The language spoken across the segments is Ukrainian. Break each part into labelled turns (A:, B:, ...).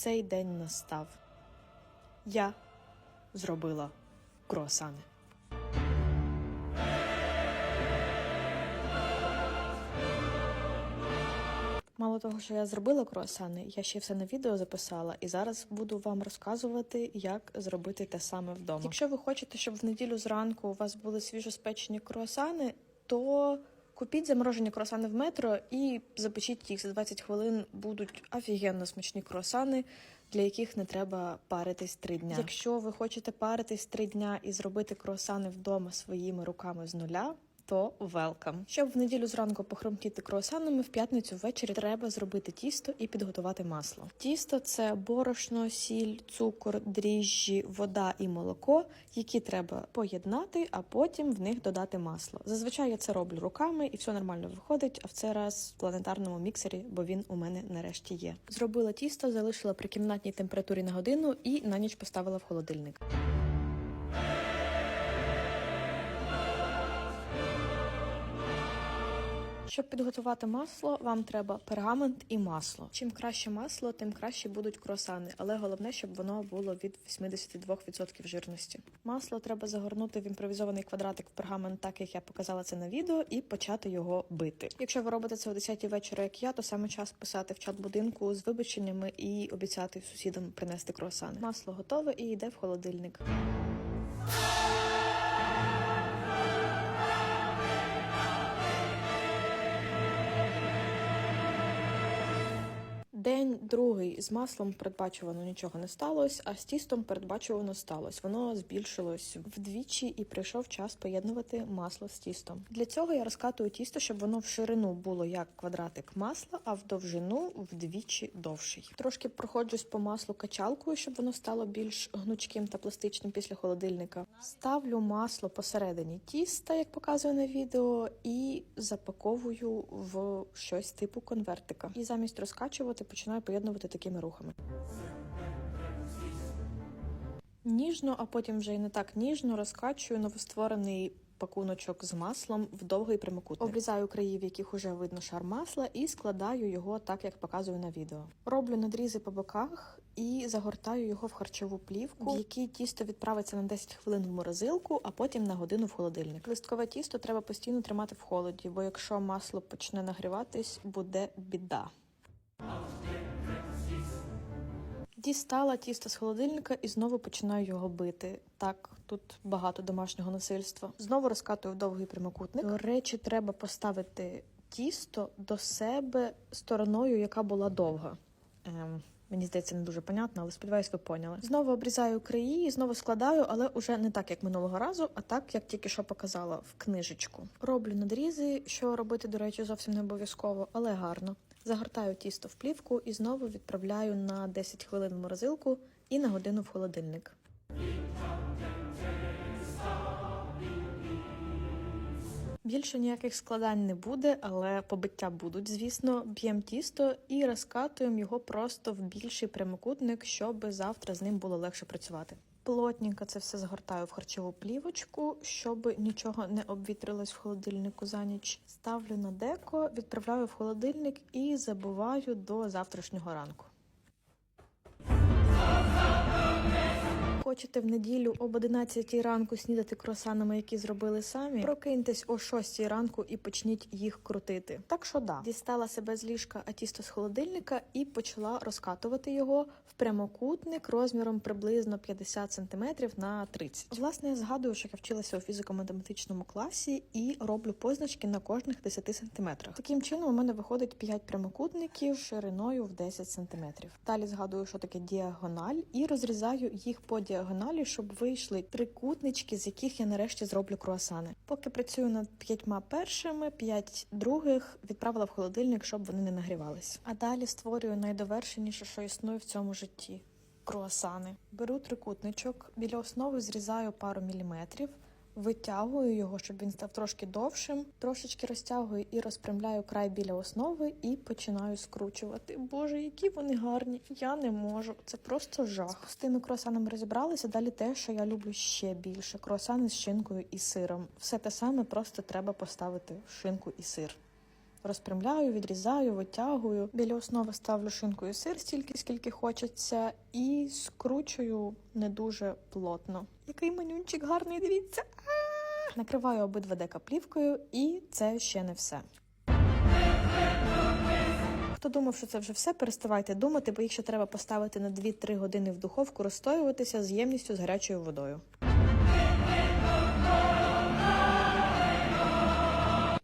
A: цей день настав. Я зробила круасани. Мало того, що я зробила круасани, я ще все на відео записала, і зараз буду вам розказувати, як зробити те саме вдома. Якщо ви хочете, щоб в неділю зранку у вас були свіжоспечені круасани, то купіть заморожені круасани в метро і запечіть їх за 20 хвилин. Будуть офігенно смачні круасани, для яких не треба паритись три дня. Якщо ви хочете паритись три дня і зробити круасани вдома своїми руками з нуля. То welcome. Щоб в неділю зранку похромтіти круасанами, в п'ятницю ввечері треба зробити тісто і підготувати масло. Тісто це борошно, сіль, цукор, дріжджі, вода і молоко, які треба поєднати, а потім в них додати масло. Зазвичай я це роблю руками і все нормально виходить. А в цей раз в планетарному міксері, бо він у мене нарешті є. Зробила тісто, залишила при кімнатній температурі на годину і на ніч поставила в холодильник. Щоб підготувати масло, вам треба пергамент і масло. Чим краще масло, тим краще будуть круасани, але головне, щоб воно було від 82% жирності. Масло треба загорнути в імпровізований квадратик в пергамент, так як я показала це на відео, і почати його бити. Якщо ви робите це о 10 вечора, як я, то саме час писати в чат будинку з вибаченнями і обіцяти сусідам принести круасани. Масло готове і йде в холодильник. День другий з маслом передбачувано нічого не сталося, а з тістом передбачувано сталося. Воно збільшилось вдвічі і прийшов час поєднувати масло з тістом. Для цього я розкатую тісто, щоб воно в ширину було як квадратик масла, а в довжину вдвічі довший. Трошки проходжусь по маслу качалкою, щоб воно стало більш гнучким та пластичним після холодильника. Ставлю масло посередині тіста, як показує на відео, і запаковую в щось типу конвертика. І замість розкачувати починаю поєднувати такими рухами. Ніжно, а потім вже і не так ніжно розкачую новостворений пакуночок з маслом в довгий прямокутник. Обрізаю краї, в яких уже видно шар масла, і складаю його так, як показую на відео. Роблю надрізи по боках і загортаю його в харчову плівку, в якій тісто відправиться на 10 хвилин в морозилку, а потім на годину в холодильник. Листкове тісто треба постійно тримати в холоді, бо якщо масло почне нагріватись, буде біда. Дістала тісто з холодильника і знову починаю його бити. Так, тут багато домашнього насильства. Знову розкатую в довгий прямокутник. До речі, треба поставити тісто до себе стороною, яка була довга. Ем, мені здається, не дуже понятно, але сподіваюсь, ви поняли. Знову обрізаю краї знову складаю, але уже не так, як минулого разу, а так, як тільки що показала в книжечку. Роблю надрізи, що робити, до речі, зовсім не обов'язково, але гарно. Загортаю тісто в плівку і знову відправляю на 10 хвилин в морозилку і на годину в холодильник. Більше ніяких складань не буде, але побиття будуть, звісно. Б'ємо тісто і розкатуємо його просто в більший прямокутник, щоб завтра з ним було легше працювати. Плотненько це все згортаю в харчову плівочку, щоб нічого не обвітрилось в холодильнику за ніч. Ставлю на деко, відправляю в холодильник і забуваю до завтрашнього ранку. Хочете в неділю об 11 ранку снідати круасанами, які зробили самі? Прокиньтесь о 6 ранку і почніть їх крутити. Так що да, дістала себе з ліжка, а тісто з холодильника і почала розкатувати його в прямокутник розміром приблизно 50 см на 30 Власне, я згадую, що я вчилася у фізико-математичному класі і роблю позначки на кожних 10 см. Таким чином у мене виходить 5 прямокутників шириною в 10 см. Далі згадую, що таке діагональ, і розрізаю їх по діагоналі, щоб вийшли трикутнички, з яких я нарешті зроблю круасани. Поки працюю над п'ятьма першими, п'ять других відправила в холодильник, щоб вони не нагрівались. А далі створюю найдовершеніше, що існує в цьому житті. Круасани. Беру трикутничок, біля основи зрізаю пару міліметрів, витягую його, щоб він став трошки довшим, трошечки розтягую і розпрямляю край біля основи і починаю скручувати. Боже, які вони гарні! Я не можу. Це просто жах. З тими круасанами розібралися. Далі те, що я люблю ще більше: круасани з шинкою і сиром. Все те саме, просто треба поставити шинку і сир. Розпрямляю, відрізаю, витягую. Біля основи ставлю шинку і сир стільки, скільки хочеться, і скручую не дуже плотно. Який манюнчик гарний, дивіться. Накриваю обидва дека плівкою, і це ще не все. Хто думав, що це вже все, переставайте думати, бо їх ще треба поставити на 2-3 години в духовку, розстоюватися з ємністю з гарячою водою.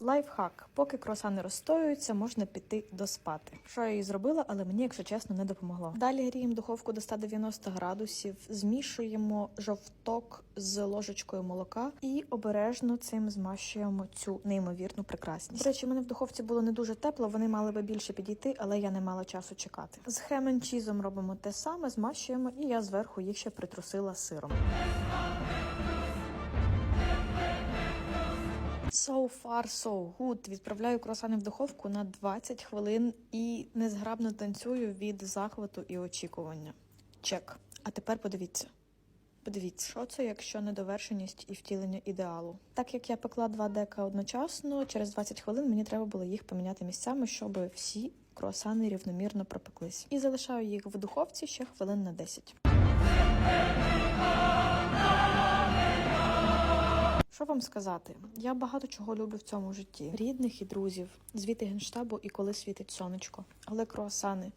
A: Лайфхак. Поки круасани розстоюються, можна піти доспати. Що я і зробила, але мені, якщо чесно, не допомогло. Далі гріємо духовку до 190 градусів, змішуємо жовток з ложечкою молока і обережно цим змащуємо цю неймовірну прекрасність. До речі, мене в духовці було не дуже тепло, вони мали би більше підійти, але я не мала часу чекати. З хемен-чізом робимо те саме, змащуємо, і я зверху їх ще притрусила сиром. So far, so good. Відправляю круасани в духовку на 20 хвилин і незграбно танцюю від захвату і очікування. Чек. А тепер подивіться. Подивіться, що це, якщо недовершеність і втілення ідеалу. Так як я пекла два дека одночасно, через 20 хвилин мені треба було їх поміняти місцями, щоб всі круасани рівномірно пропеклись. І залишаю їх в духовці ще хвилин на 10. Що вам сказати? Я багато чого люблю в цьому житті: рідних і друзів, звіти генштабу і коли світить сонечко. Але круасани.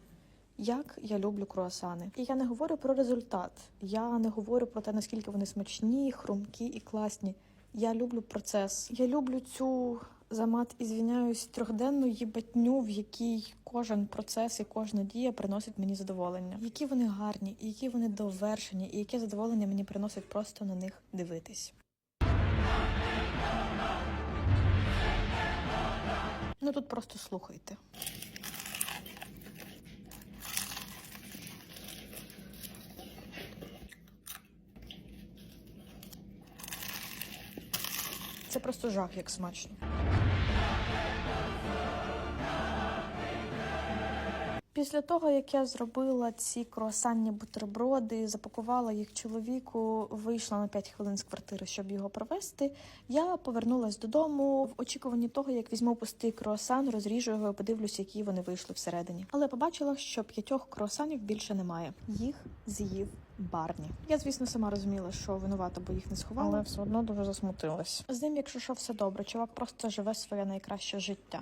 A: Як я люблю круасани. І я не говорю про результат. Я не говорю про те, наскільки вони смачні, хрумкі і класні. Я люблю процес. Я люблю цю замат і звіняюсь трьохденну їбатню, в якій кожен процес і кожна дія приносить мені задоволення. Які вони гарні, які вони довершені, і яке задоволення мені приносить просто на них дивитись. Ну тут просто слухайте. Це просто жах, як смачно. Після того, як я зробила ці круасанні бутерброди, запакувала їх чоловіку, вийшла на 5 хвилин з квартири, щоб його провести. Я повернулась додому в очікуванні того, як візьму пустий круасан, розріжу його і подивлюся, які вони вийшли всередині. Але побачила, що п'ятьох круасанів більше немає. Їх з'їв Барні. Я, звісно, сама розуміла, що винувата, бо їх не сховала, але все одно дуже засмутилась. З ним, якщо що, все добре, чувак просто живе своє найкраще життя.